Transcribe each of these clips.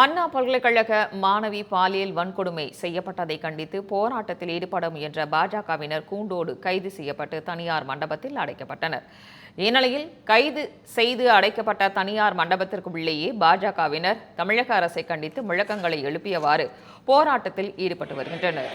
அண்ணா பல்கலைக்கழக மாணவி பாலியல் வன்கொடுமை செய்யப்பட்டதை கண்டித்து போராட்டத்தில் ஈடுபட முயன்ற பாஜகவினர் கூண்டோடு கைது செய்யப்பட்டு தனியார் மண்டபத்தில் அடைக்கப்பட்டனர். இந்நிலையில் கைது செய்து அடைக்கப்பட்ட தனியார் மண்டபத்திற்குள்ளேயே பாஜகவினர் தமிழக அரசை கண்டித்து முழக்கங்களை எழுப்பியவாறு போராட்டத்தில் ஈடுபட்டு வருகின்றனர்.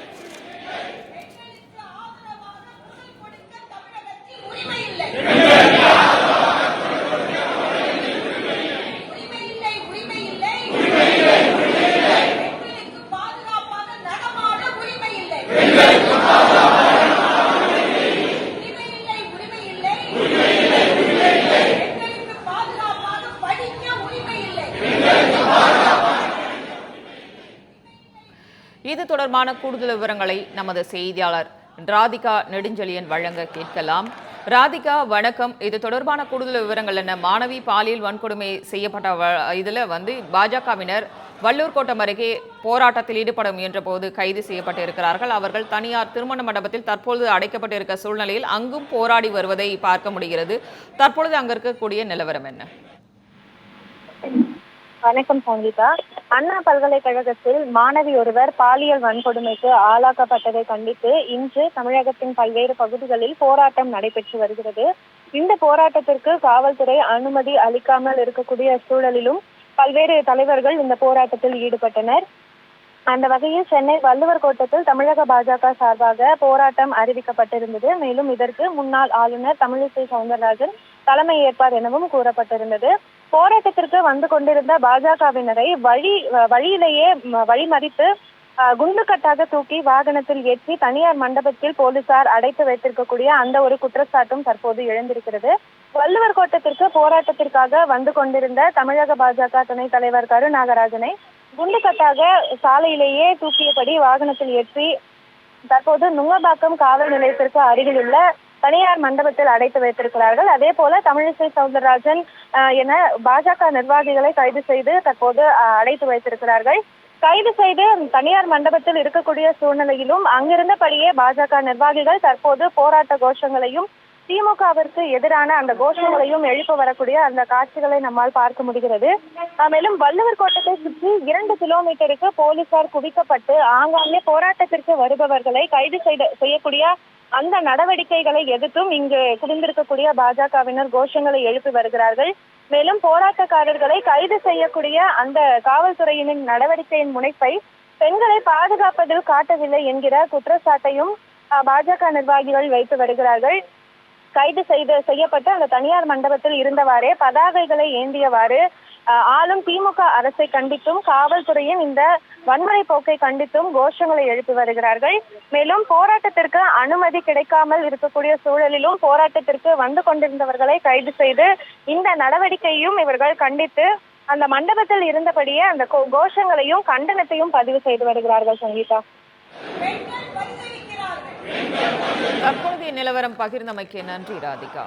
இது தொடர்பான கூடுதல் விவரங்களை நமது செய்தியாளர் ராதிகா நெடுஞ்செழியன் வழங்க கேட்கலாம். ராதிகா வணக்கம். இது தொடர்பான கூடுதல் விவரங்கள் என்ன? மாணவி பாலியல் வன்கொடுமை செய்யப்பட்ட வ- இதில் வந்து பாஜகவினர் வள்ளூர் கோட்டம் அருகே போராட்டத்தில் ஈடுபட முயன்ற போது கைது செய்யப்பட்டிருக்கிறார்கள். அவர்கள் தனியார் திருமண மண்டபத்தில் தற்பொழுது அடைக்கப்பட்டிருக்க சூழ்நிலையில் அங்கும் போராடி வருவதை பார்க்க முடிகிறது. தற்பொழுது அங்கிருக்கக்கூடிய நிலவரம் என்ன? வணக்கம் சங்கீதா. அண்ணா பல்கலைக்கழகத்தில் மாணவி ஒருவர் பாலியல் வன்கொடுமைக்கு ஆளாக்கப்பட்டதை கண்டித்து இன்று தமிழகத்தின் பல்வேறு பகுதிகளில் போராட்டம் நடைபெற்று வருகிறது. இந்த போராட்டத்திற்கு காவல்துறை அனுமதி அளிக்காமல் இருக்கக்கூடிய சூழலிலும் பல்வேறு தலைவர்கள் இந்த போராட்டத்தில் ஈடுபட்டனர். அந்த வகையில் சென்னை வள்ளுவர் கோட்டத்தில் தமிழக பாஜக சார்பாக போராட்டம் அறிவிக்கப்பட்டிருந்தது. மேலும் இதற்கு முன்னாள் ஆளுநர் தமிழிசை சவுந்தரராஜன் தலைமை ஏற்பார் எனவும் கூறப்பட்டிருந்தது. போராட்டத்திற்கு வந்து கொண்டிருந்த பாஜகவினரை வழி வழியிலேயே வழிமறித்து குண்டுக்கட்டாக தூக்கி வாகனத்தில் ஏற்றி தனியார் மண்டபத்தில் போலீசார் அடைத்து வைத்திருக்கக்கூடிய அந்த ஒரு குற்றச்சாட்டும் தற்போது எழுந்திருக்கிறது. வள்ளுவர் கோட்டத்திற்கு போராட்டத்திற்காக வந்து கொண்டிருந்த தமிழக பாஜக துணைத் தலைவர் கரு நாகராஜனை குண்டுக்கட்டாக சாலையிலேயே தூக்கியபடி வாகனத்தில் ஏற்றி தற்போது நுங்கம்பாக்கம் காவல் நிலையத்திற்கு அருகிலுள்ள தனியார் மண்டபத்தில் அடைத்து வைத்திருக்கிறார்கள். அதே போல தமிழிசை சவுந்தரராஜன் என பாஜக நிர்வாகிகளை கைது செய்து தற்போது அடைத்து வைத்திருக்கிறார்கள். கைது செய்து தனியார் மண்டபத்தில் இருக்கக்கூடிய சூழ்நிலையிலும் அங்கிருந்தபடியே பாஜக நிர்வாகிகள் தற்போது போராட்ட கோஷங்களையும் திமுகவிற்கு எதிரான அந்த கோஷங்களையும் எழுப்ப வரக்கூடிய அந்த காட்சிகளை நம்மால் பார்க்க முடிகிறது. மேலும் வள்ளுவர் கோட்டத்தை சுற்றி இரண்டு கிலோமீட்டருக்கு போலீசார் குவிக்கப்பட்டு ஆங்காங்கே போராட்டத்திற்கு வருபவர்களை கைது செய்த செய்யக்கூடிய அந்த நடவடிக்கைகளை எதிர்த்தும் இங்கு குவிந்திருக்கக்கூடிய பாஜகவினர் கோஷங்களை எழுப்பி வருகிறார்கள். மேலும் போராட்டக்காரர்களை கைது செய்யக்கூடிய அந்த காவல்துறையினின் நடவடிக்கையின் முனைப்பை பெண்களை பாதுகாப்பதில் காட்டவில்லை என்கிற குற்றச்சாட்டையும் அஹ், பாஜக நிர்வாகிகள் வைத்து வருகிறார்கள். கைது செய்து செய்யப்பட்டு அந்த தனியார் மண்டபத்தில் இருந்தவாறே பதாகைகளை ஏந்தியவாறு ஆளும் திமுக அரசை கண்டித்தும் காவல்துறையின் இந்த வன்முறை போக்கை கண்டித்தும் கோஷங்களை எழுப்பி வருகிறார்கள். மேலும் போராட்டத்திற்கு அனுமதி கிடைக்காமல் இருக்கக்கூடிய சூழலிலும் போராட்டத்திற்கு வந்து கொண்டிருந்தவர்களை கைது செய்து இந்த நடவடிக்கையும் இவர்கள் கண்டித்து அந்த மண்டபத்தில் இருந்தபடியே அந்த கோ- கோஷங்களையும் கண்டனத்தையும் பதிவு செய்து வருகிறார்கள் சங்கீதா. பெண்கள் தற்போதைய நிலவரம் பகிர்ந்தமைக்கு நன்றி ராதிகா.